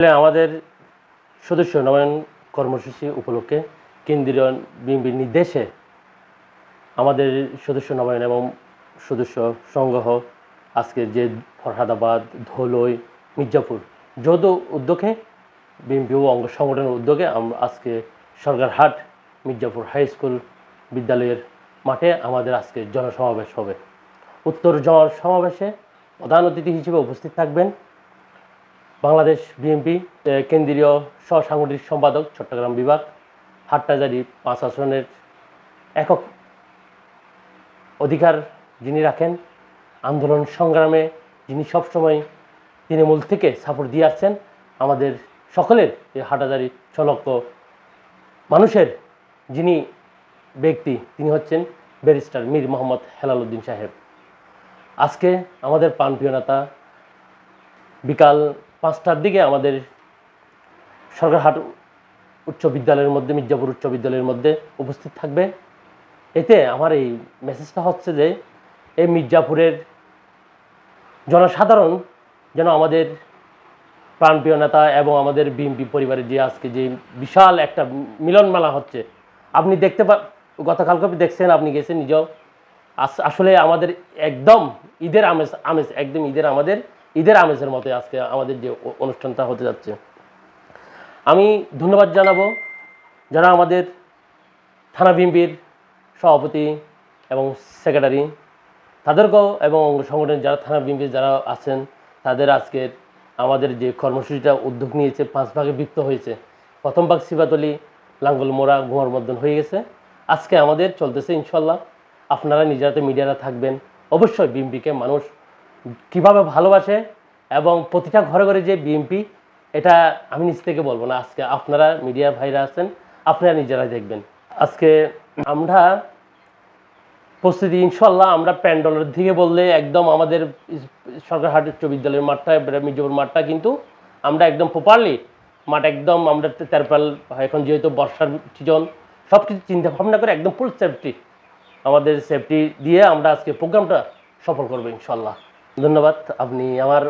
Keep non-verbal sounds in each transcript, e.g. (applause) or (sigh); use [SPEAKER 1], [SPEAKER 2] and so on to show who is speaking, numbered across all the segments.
[SPEAKER 1] আমাদের সদস্য নবায়ন কর্মসূচি উপলক্ষে কেন্দ্রীয় বিএনপির নির্দেশে আমাদের সদস্য নবায়ন এবং সদস্য সংগ্রহ আজকে যে ফরহাদাবাদ, ধলই, মির্জাপুর যৌথ উদ্যোগে, বিএনপি ও অঙ্গ সংগঠনের উদ্যোগে আমরা আজকে সরকারহাট মির্জাপুর হাই স্কুল বিদ্যালয়ের মাঠে আমাদের আজকে জনসমাবেশ হবে। উত্তর জনসমাবেশে প্রধান অতিথি হিসেবে উপস্থিত থাকবেন বাংলাদেশ বিএনপি কেন্দ্রীয় সহসাংগঠনিক সম্পাদক, চট্টগ্রাম বিভাগ, হাট্টাজারি পাঁচ আসনের একক অধিকার যিনি রাখেন, আন্দোলন সংগ্রামে যিনি সবসময় তৃণমূল থেকে সাপোর্ট দিয়ে আসছেন, আমাদের সকলের এই হাটাজারি ছলক্ষ মানুষের যিনি ব্যক্তি, তিনি হচ্ছেন ব্যারিস্টার মীর মোহাম্মদ হেলাল উদ্দিন সাহেব। আজকে আমাদের প্রাণপ্রিয় নেতা বিকাল পাঁচটার দিকে আমাদের সরকারহাট উচ্চ বিদ্যালয়ের মধ্যে, মির্জাপুর উচ্চ বিদ্যালয়ের মধ্যে উপস্থিত থাকবে। এতে আমার এই মেসেজটা হচ্ছে যে, এই মির্জাপুরের জনসাধারণ যেন আমাদের প্রাণপ্রিয় নেতা এবং আমাদের বিএনপি পরিবারের যে আজকে যে বিশাল একটা মিলন মেলা হচ্ছে, আপনি দেখতে পা গতকালকে দেখছেন, আপনি গেছেন নিজেও। আস- আসলে আমাদের একদম ঈদের আমেজ আমেজ, একদম ঈদের আমাদের ঈদের আমেজের মতো আজকে আমাদের যে অনুষ্ঠানটা হতে যাচ্ছে। আমি ধন্যবাদ জানাব যারা আমাদের থানা বিএনপির সভাপতি এবং সেক্রেটারি, তাদেরকেও এবং সংগঠনের যারা থানা বিএনপির যারা আছেন, তাদের আজকের আমাদের যে কর্মসূচিটা উদ্যোগ নিয়েছে, পাঁচ ভাগে বিভক্ত হয়েছে। প্রথম ভাগ সিবাতলি, লাঙ্গল মোড়া ঘুমার মধ্যন হয়ে গেছে। আজকে আমাদের চলতেছে ইনশাল্লাহ। আপনারা নিজেরাতে মিডিয়ারা থাকবেন। অবশ্যই বিএমপিকে মানুষ কীভাবে ভালোবাসে এবং প্রতিটা ঘরে ঘরে যে বিএমপি এটা আমি নিজ থেকে বলব না। আজকে আপনারা মিডিয়া ভাইরা আছেন, আপনারা নিজেরা দেখবেন। আজকে আমরা প্রস্তুতি ইনশাল্লাহ আমরা প্যান্ডলের দিকে বললে একদম আমাদের ইস- সরকারহাট উচ্চ বিদ্যালয়ের মাঠটা মির্জাপুর মাঠটা কিন্তু আমরা একদম প্রপারলি মাঠ একদম আমরা তেরপাল, এখন যেহেতু বর্ষার সিজন সব কিছু চিন্তা ভাবনা করে একদম ফুল সেফটি আমাদের সেফটি দিয়ে আমরা আজকে প্রোগ্রামটা সফল করব ইনশাল্লাহ ধন্যবাদ। আপনি আমার,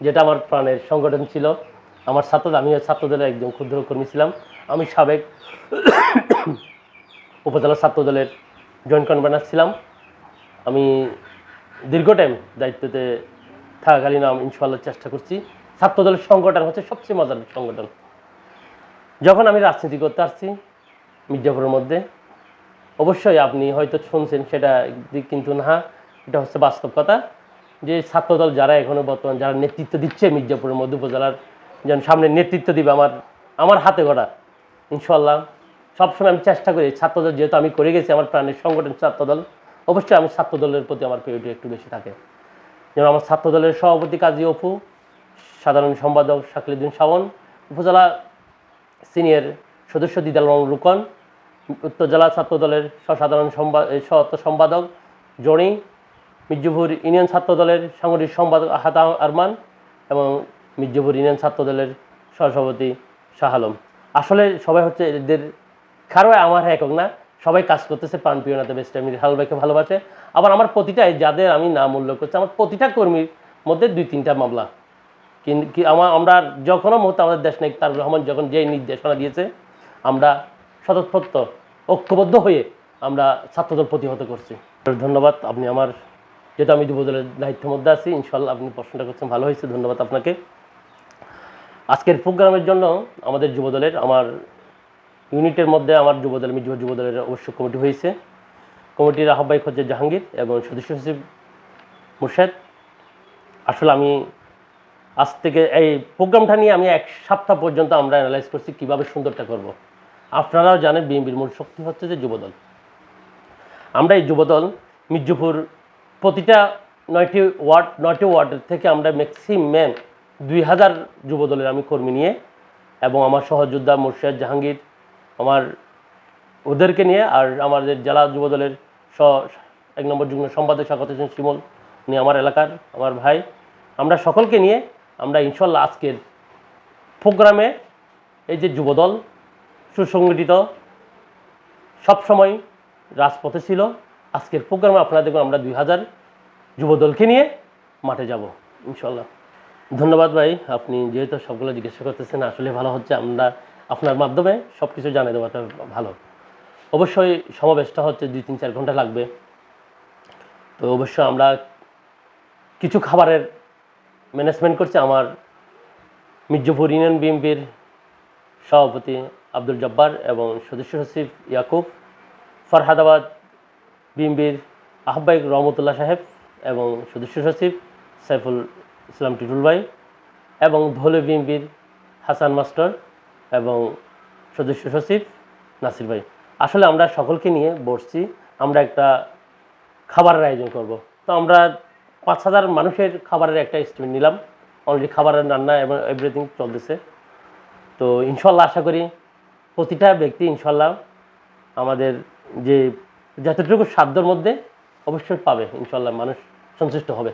[SPEAKER 1] যেটা আমার প্রাণের সংগঠন ছিল, আমার ছাত্র আমি ছাত্রদলের একজন ক্ষুদ্র কর্মী ছিলাম। আমি সাবেক (coughs) উপজেলা ছাত্রদলের জয়েন্ট কনভেনার ছিলাম। আমি দীর্ঘ টাইম দায়িত্বতে থাকাকালীন আমি ইনশাল্লাহ চেষ্টা করছি। ছাত্রদলের সংগঠন হচ্ছে সবচেয়ে মজার সংগঠন। যখন আমি রাজনীতি করতে আসছি, মির্জাপুরের মধ্যে, অবশ্যই আপনি হয়তো শুনছেন সেটা কিন্তু না, এটা হচ্ছে বাস্তব কথা। যে ছাত্রদল যারা এখনও বর্তমান যারা নেতৃত্ব দিচ্ছে মির্জাপুরের মধ্য উপজেলার, যেন সামনে নেতৃত্ব দিবে আমার আমার হাতে গড়া। ইনশাল্লাহ সবসময় আমি চেষ্টা করি, ছাত্রদল যেহেতু আমি করে গেছি, আমার প্রাণের সংগঠন ছাত্রদল, অবশ্যই আমি ছাত্রদলের প্রতি আমার প্রিয়টি একটু বেশি থাকে। যেমন আমার ছাত্রদলের সভাপতি কাজী অপু, সাধারণ সম্পাদক শাকলিউদ্দিন শাওন, উপজেলা সিনিয়র সদস্য দিদাল রুকন, উত্তর জেলা ছাত্র দলের সাধারণ সহ সম্পাদক জনি মির্জুপুর ইউনিয়ন ছাত্র দলের সাংগঠনিক সম্পাদক আহাত আরমান এবং মির্জুপুর ইউনিয়ন ছাত্র দলের সহসভাপতি শাহ আলম। আসলে সবাই হচ্ছে এদের কারও আমার একক না, সবাই কাজ করতেছে প্রাণপ্রিয় নাতে বেস্ট আমি হালবাইকে ভালোবাসে। আবার আমার প্রতিটাই, যাদের আমি নাম উল্লেখ করছি, আমার প্রতিটা কর্মীর মধ্যে দুই তিনটা মামলা। কিন- কি আমার আমরা যখনও মুহূর্তে আমাদের দেশ নায়ক তার রহমান যখন যে নির্দেশনা দিয়েছে, আমরা স্বতঃস্ফূর্ত ঐক্যবদ্ধ হয়ে আমরা ছাত্রদল প্রতিহত করছি। ধন্যবাদ, আপনি আমার যেহেতু আমি যুবদলের দায়িত্বের মধ্যে আছি ইনশাল্লাহ আপনি প্রশ্নটা করছেন, ভালো হয়েছে, ধন্যবাদ আপনাকে। আজকের প্রোগ্রামের জন্য আমাদের যুবদলের আমার ইউনিটের মধ্যে আমার যুবদল মির্জুপুর যুবদলের অবশ্য কমিটি হয়েছে। কমিটির আহ্বায়ক হচ্ছে জাহাঙ্গীর এবং সদস্য সচিব মুর্শেদ। আসলে আমি আজ থেকে এই প্রোগ্রামটা নিয়ে আমি এক সপ্তাহ পর্যন্ত আমরা অ্যানালাইজ করছি কীভাবে সুন্দরটা করব। আপনারাও জানেন, বিএনপির মূল শক্তি হচ্ছে যে যুবদল আমরা এই যুবদল মির্জুপুর প্রতিটা নয়টি ওয়ার্ড, নয়টি ওয়ার্ডের থেকে আমরা ম্যাক্সিমাম দুই হাজার যুবদলের আমি কর্মী নিয়ে এবং আমার সহযোদ্ধা মুর্শেদ জাহাঙ্গীর, আমার ওদেরকে নিয়ে আর আমাদের জেলা যুবদলের স, এক নম্বর যুগ্ম সম্পাদক স্বাগত হোসেন শিমল, উনি আমার এলাকার, আমার ভাই। আমরা সকলকে নিয়ে আমরা ইনশাল্লাহ আজকের প্রোগ্রামে এই যে যুবদল সুসংগঠিত সবসময় রাজপথে ছিল। আজকের প্রোগ্রামে আপনারা দেখবেন আমরা দুই হাজার যুবদলকে নিয়ে মাঠে যাব। ইনশাল্লাহ ধন্যবাদ ভাই, আপনি যেহেতু সবগুলো জিজ্ঞাসা করতেছেন, আসলে ভালো হচ্ছে, আমরা আপনার মাধ্যমে সব কিছু জানিয়ে দেওয়াটা ভালো। অবশ্যই সমাবেশটা হচ্ছে দুই তিন চার ঘণ্টা লাগবে। তো অবশ্য আমরা কিছু খাবারের ম্যানেজমেন্ট করছি, আমার মির্জাপুর ইউনিয়ন বিএনপির সভাপতি আব্দুল জব্বার এবং সদস্য সচিব ইয়াকুব, ফরহাদাবাদ বিএনপির আহ্বায়ক রহমতুল্লাহ সাহেব এবং সদস্য সচিব সাইফুল ইসলাম টিটুল ভাই এবং ধলে বিএনপির হাসান মাস্টার এবং সদস্য সচিব নাসির ভাই। আসলে আমরা সকলকে নিয়ে বসছি, আমরা একটা খাবারের আয়োজন করব। তো আমরা পাঁচ হাজার মানুষের খাবারের একটা এস্টিমেট নিলাম। অলরেডি খাবারের রান্না এবং এভরিথিং চলতেছে। তো ইনশাল্লাহ আশা করি প্রতিটা ব্যক্তি ইনশাল্লাহ আমাদের যে যতটুকু সাধ্যর মধ্যে অবশ্যই পাবে ইনশাল্লাহ মানুষ সন্তুষ্ট হবে।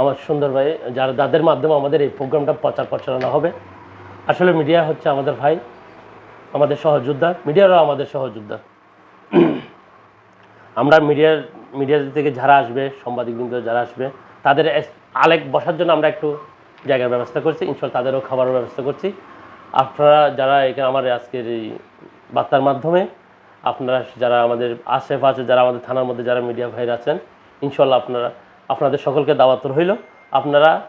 [SPEAKER 1] আমার সুন্দর ভাই, যারা, যাদের মাধ্যমে আমাদের এই প্রোগ্রামটা প্রচার প্রচারণা হবে, আসলে মিডিয়া হচ্ছে আমাদের ভাই, আমাদের সহযোদ্ধা মিডিয়ারও আমাদের সহযোদ্ধা আমরা মিডিয়ার, মিডিয়া থেকে যারা আসবে, সাংবাদিকবৃন্দ যারা আসবে, তাদের আলেক বসার জন্য আমরা একটু জায়গার ব্যবস্থা করছি ইনশাল্লাহ তাদেরও খাবারের ব্যবস্থা করছি। আপনারা যারা এখানে আমার আজকের এই বার্তার মাধ্যমে আপনারা যারা আমাদের আশেপাশে, যারা আমাদের থানার মধ্যে যারা মিডিয়া ভাইরা আছেন ইনশাল্লাহ আপনারা, আপনাদের সকলকে দাওয়াত রইল। আপনারা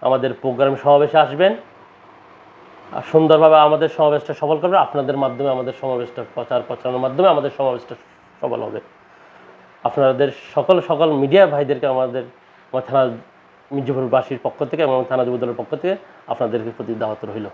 [SPEAKER 1] আমাদের প্রোগ্রাম সমাবেশে আসবেন। আর সুন্দরভাবে আমাদের সমাবেশটা সফল করবে। আপনাদের মাধ্যমে আমাদের সমাবেশটা, প্রচার প্রচারের মাধ্যমে আমাদের সমাবেশটা সফল হবে। আপনাদের সকল সকল মিডিয়া ভাইদেরকে আমাদের থানা মির্জাপুরবাসীর পক্ষ থেকে এবং থানা যুবদলের পক্ষ থেকে আপনাদেরকে প্রতি দাওয়াত রইল।